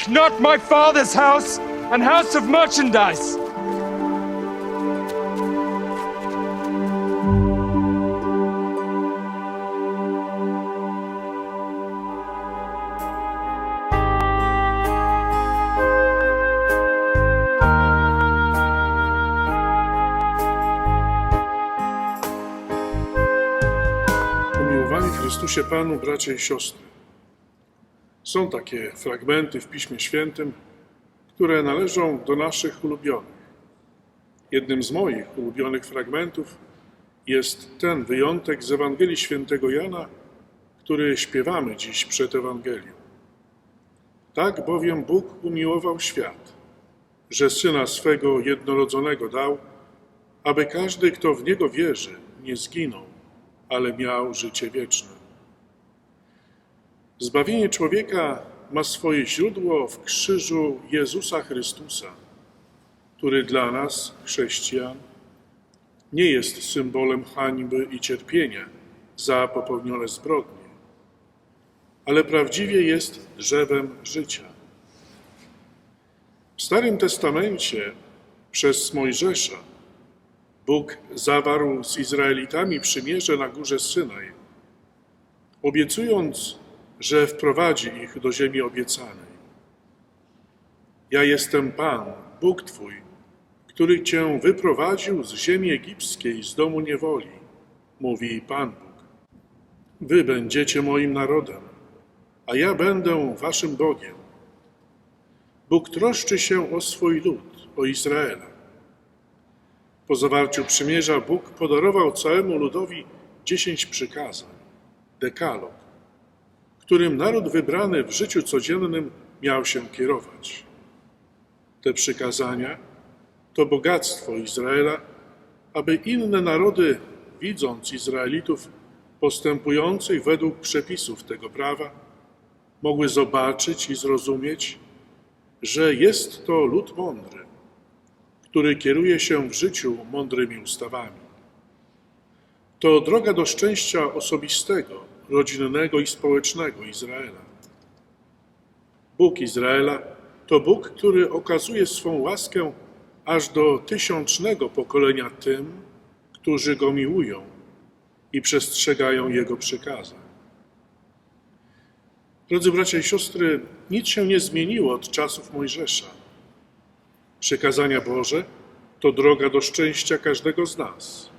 Make not my father's house and house of merchandise! Umiłowani Chrystusie Panu, bracia i siostry. Są takie fragmenty w Piśmie Świętym, które należą do naszych ulubionych. Jednym z moich ulubionych fragmentów jest ten wyjątek z Ewangelii Świętego Jana, który śpiewamy dziś przed Ewangelią. Tak bowiem Bóg umiłował świat, że Syna swego jednorodzonego dał, aby każdy, kto w Niego wierzy, nie zginął, ale miał życie wieczne. Zbawienie człowieka ma swoje źródło w krzyżu Jezusa Chrystusa, który dla nas, chrześcijan, nie jest symbolem hańby i cierpienia za popełnione zbrodnie, ale prawdziwie jest drzewem życia. W Starym Testamencie przez Mojżesza Bóg zawarł z Izraelitami przymierze na górze Synaj, obiecując, że wprowadzi ich do ziemi obiecanej. Ja jestem Pan, Bóg Twój, który Cię wyprowadził z ziemi egipskiej, z domu niewoli, mówi Pan Bóg. Wy będziecie moim narodem, a ja będę Waszym Bogiem. Bóg troszczy się o swój lud, o Izraela. Po zawarciu przymierza Bóg podarował całemu ludowi dziesięć przykazań, dekalog, którym naród wybrany w życiu codziennym miał się kierować. Te przykazania to bogactwo Izraela, aby inne narody, widząc Izraelitów postępujących według przepisów tego prawa, mogły zobaczyć i zrozumieć, że jest to lud mądry, który kieruje się w życiu mądrymi ustawami. To droga do szczęścia osobistego, rodzinnego i społecznego Izraela. Bóg Izraela to Bóg, który okazuje swą łaskę aż do tysiącznego pokolenia tym, którzy Go miłują i przestrzegają Jego przykazań. Drodzy bracia i siostry, nic się nie zmieniło od czasów Mojżesza. Przykazania Boże to droga do szczęścia każdego z nas.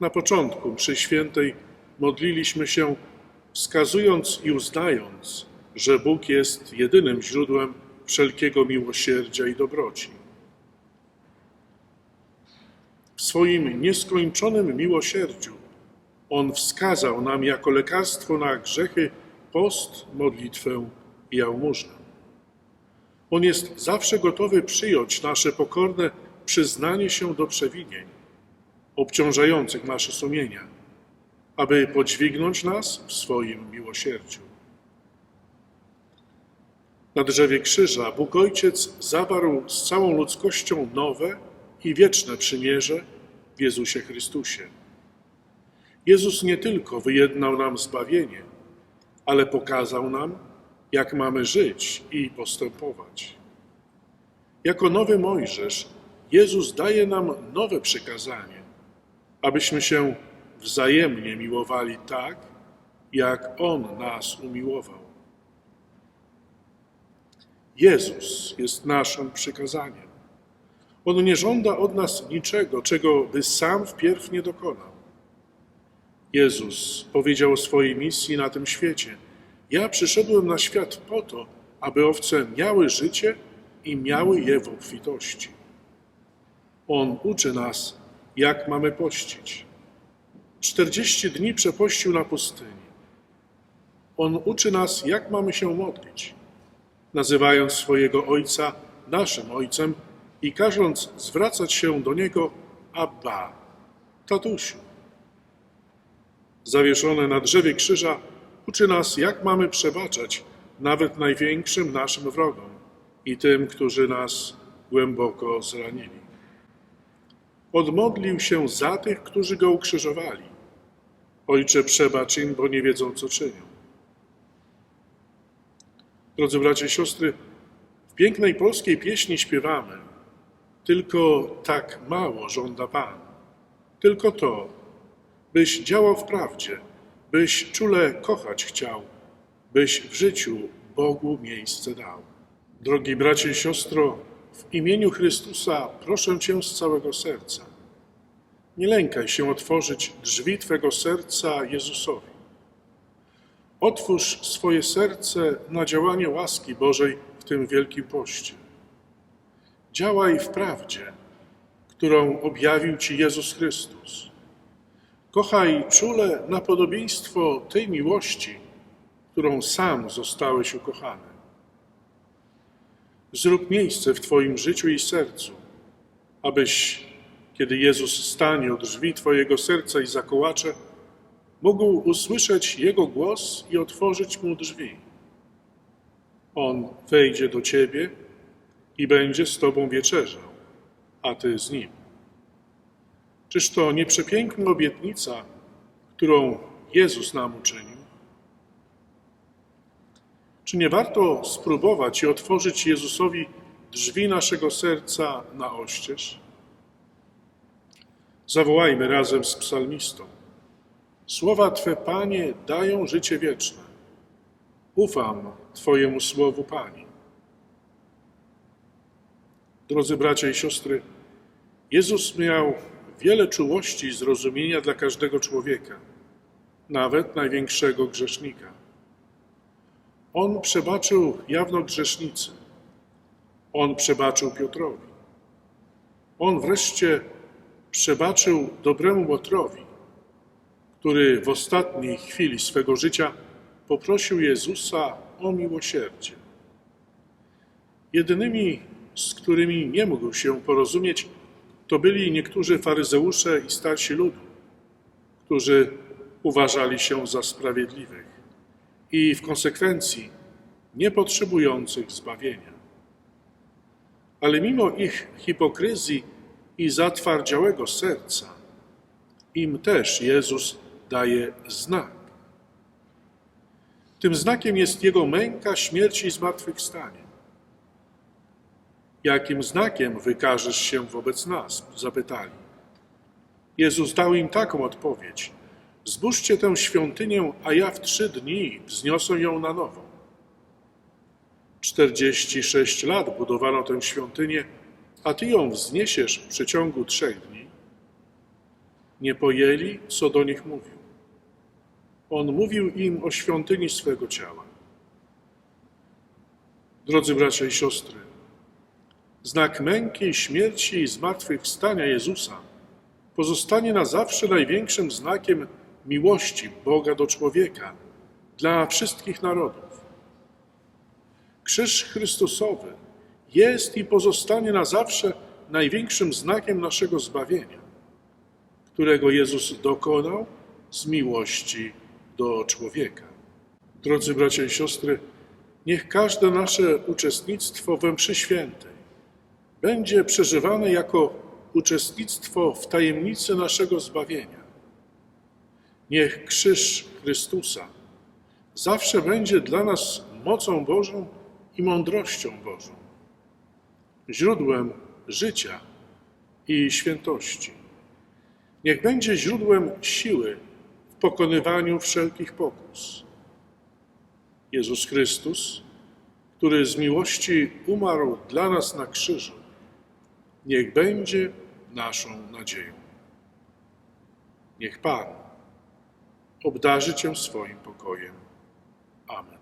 Na początku przy świętej modliliśmy się, wskazując i uznając, że Bóg jest jedynym źródłem wszelkiego miłosierdzia i dobroci. W swoim nieskończonym miłosierdziu On wskazał nam jako lekarstwo na grzechy post, modlitwę i jałmużnę. On jest zawsze gotowy przyjąć nasze pokorne przyznanie się do przewinień obciążających nasze sumienia, aby podźwignąć nas w swoim miłosierdziu. Na drzewie krzyża Bóg Ojciec zawarł z całą ludzkością nowe i wieczne przymierze w Jezusie Chrystusie. Jezus nie tylko wyjednał nam zbawienie, ale pokazał nam, jak mamy żyć i postępować. Jako nowy Mojżesz, Jezus daje nam nowe przykazanie, abyśmy się wzajemnie miłowali tak, jak On nas umiłował. Jezus jest naszym przykazaniem. On nie żąda od nas niczego, czego by sam wpierw nie dokonał. Jezus powiedział o swojej misji na tym świecie. Ja przyszedłem na świat po to, aby owce miały życie i miały je w obfitości. On uczy nas, jak mamy pościć. Czterdzieści dni przepościł na pustyni. On uczy nas, jak mamy się modlić, nazywając swojego Ojca naszym Ojcem i każąc zwracać się do Niego Abba, tatusiu. Zawieszone na drzewie krzyża uczy nas, jak mamy przebaczać nawet największym naszym wrogom i tym, którzy nas głęboko zranili. Odmodlił się za tych, którzy go ukrzyżowali. Ojcze, przebacz im, bo nie wiedzą, co czynią. Drodzy bracia i siostry, w pięknej polskiej pieśni śpiewamy tylko tak mało żąda Pan. Tylko to, byś działał w prawdzie, byś czule kochać chciał, byś w życiu Bogu miejsce dał. Drogi bracie i siostro, w imieniu Chrystusa proszę Cię z całego serca. Nie lękaj się otworzyć drzwi Twego serca Jezusowi. Otwórz swoje serce na działanie łaski Bożej w tym wielkim poście. Działaj w prawdzie, którą objawił Ci Jezus Chrystus. Kochaj czule na podobieństwo tej miłości, którą sam zostałeś ukochany. Zrób miejsce w Twoim życiu i sercu, abyś, kiedy Jezus stanie u drzwi Twojego serca i zakołacze, mógł usłyszeć Jego głos i otworzyć Mu drzwi. On wejdzie do Ciebie i będzie z Tobą wieczerzał, a Ty z Nim. Czyż to nie przepiękna obietnica, którą Jezus nam uczynił? Czy nie warto spróbować i otworzyć Jezusowi drzwi naszego serca na oścież? Zawołajmy razem z psalmistą. Słowa Twe, Panie, dają życie wieczne. Ufam Twojemu słowu, Panie. Drodzy bracia i siostry, Jezus miał wiele czułości i zrozumienia dla każdego człowieka, nawet największego grzesznika. On przebaczył jawno grzesznicy. On przebaczył Piotrowi. On wreszcie przebaczył dobremu Łotrowi, który w ostatniej chwili swego życia poprosił Jezusa o miłosierdzie. Jedynymi, z którymi nie mógł się porozumieć, to byli niektórzy faryzeusze i starsi ludu, którzy uważali się za sprawiedliwych i w konsekwencji niepotrzebujących zbawienia. Ale mimo ich hipokryzji i zatwardziałego serca, im też Jezus daje znak. Tym znakiem jest Jego męka, śmierć i zmartwychwstanie. Jakim znakiem wykażesz się wobec nas? zapytali. Jezus dał im taką odpowiedź. Zbóżcie tę świątynię, a ja w trzy dni wzniosę ją na nowo. Czterdzieści sześć lat budowano tę świątynię, a ty ją wzniesiesz w przeciągu trzech dni. Nie pojęli, co do nich mówił. On mówił im o świątyni swego ciała. Drodzy bracia i siostry, znak męki, śmierci i zmartwychwstania Jezusa pozostanie na zawsze największym znakiem miłości Boga do człowieka dla wszystkich narodów. Krzyż Chrystusowy jest i pozostanie na zawsze największym znakiem naszego zbawienia, którego Jezus dokonał z miłości do człowieka. Drodzy bracia i siostry, niech każde nasze uczestnictwo we mszy świętej będzie przeżywane jako uczestnictwo w tajemnicy naszego zbawienia. Niech krzyż Chrystusa zawsze będzie dla nas mocą Bożą i mądrością Bożą, źródłem życia i świętości. Niech będzie źródłem siły w pokonywaniu wszelkich pokus. Jezus Chrystus, który z miłości umarł dla nas na krzyżu, niech będzie naszą nadzieją. Niech Pan obdarzy Cię swoim pokojem. Amen.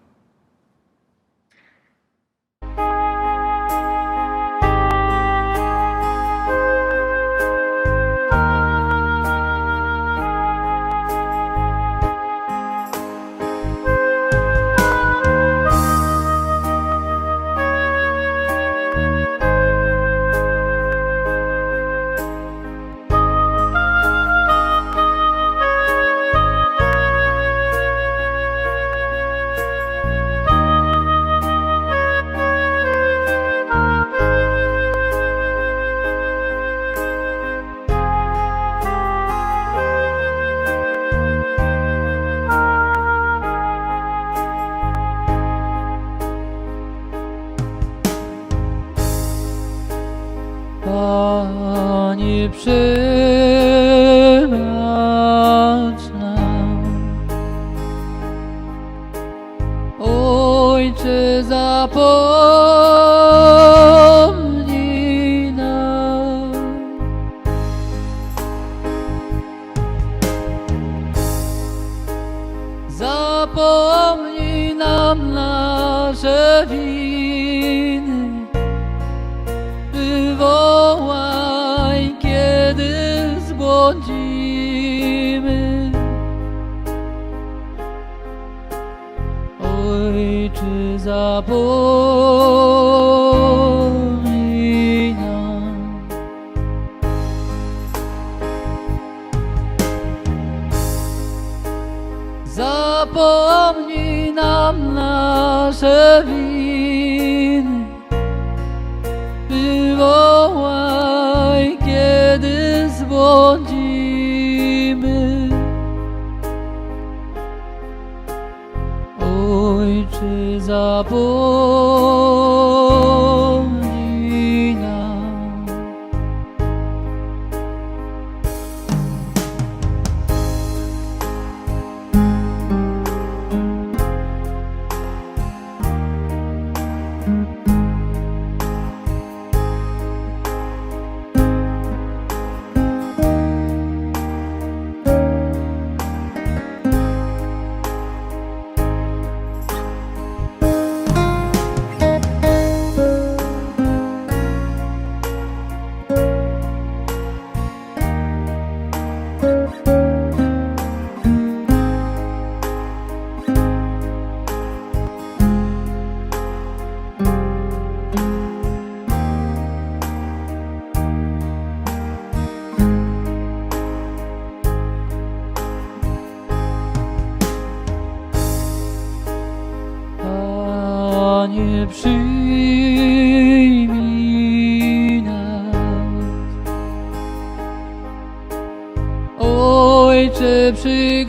Ojcze,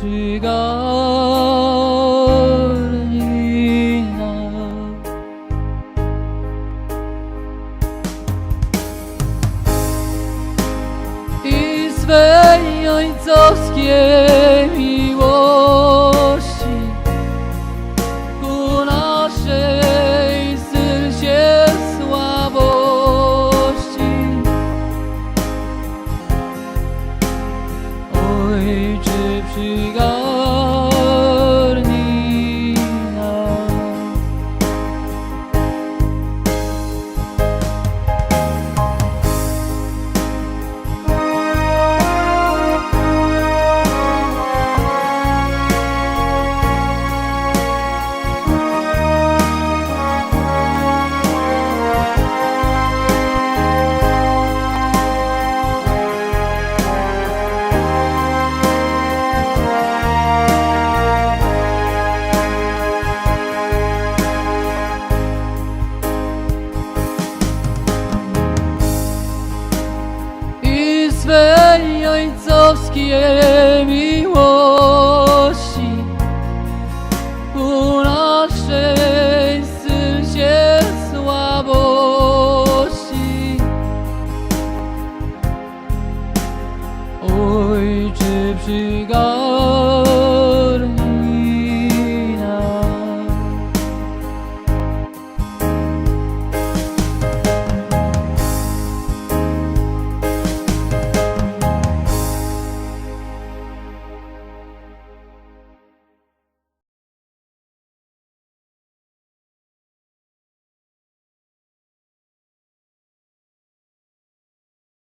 시간. 십시가 습시간